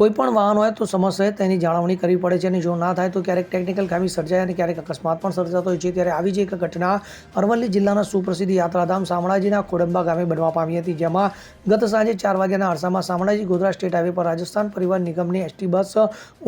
કોઈ પણ વાહન હોય તો સમસ્યાએ તેની જાળવણી કરવી પડે છે અને જો ના થાય તો ક્યારેક ટેકનિકલ ખામી સર્જાય અને ક્યારેક અકસ્માત પણ સર્જાતો હોય છે. ત્યારે આવી જ એક ઘટના અરવલ્લી જિલ્લાના સુપ્રસિદ્ધ યાત્રાધામ શામળાજીના ખોડંબા ગામે બનવા પામી હતી, જેમાં ગત સાંજે ચાર વાગ્યાના અરસામાં શામળાજી ગોધરા સ્ટેટ હાઈવે પર રાજસ્થાન પરિવહન નિગમની એસટી બસ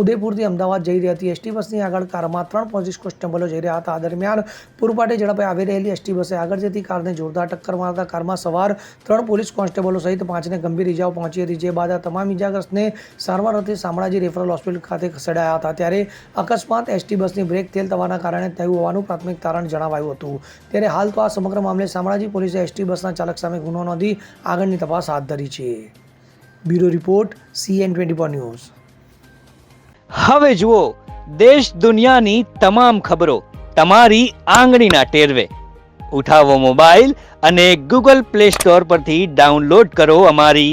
ઉદયપુરથી અમદાવાદ જઈ રહી હતી. એસટી બસની આગળ કારમાં ત્રણ પોલીસ કોન્સ્ટેબલો જઈ રહ્યા હતા. આ દરમિયાન પૂરપાટે ઝડપે આવી રહેલી એસટી બસે આગળ જતી કારને જોરદાર ટક્કર મારતા કારમાં સવાર ત્રણ પોલીસ કોન્સ્ટેબલો સહિત પાંચને ગંભીર ઇજાઓ પહોંચી હતી. જે બાદ આ તમામ ઇજાગ્રસ્તને સારવાર અર્થે શામળાજી રેફરલ હોસ્પિટલ ખાતે ખસેડાયા હતા. ત્યારે અકસ્માત એસટી બસની બ્રેક ફેલ થવાના કારણે થયું હોવાનું પ્રાથમિક તારણ જણાવાયું હતું. ત્યારે હાલ તો આ સમગ્ર મામલે શામળાજી પોલીસે એસટી બસના ચાલક સામે ગુનો નોંધી આગળની તપાસ હાથ ધરી છે. Bureau report CN twenty four news. હવે જુઓ, દેશ દુનિયાની તમામ ખબરો તમારી આંગળીના ટેરવે. ઉઠાવો મોબાઈલ અને ગૂગલ પ્લે સ્ટોર પરથી ડાઉનલોડ કરો અમારી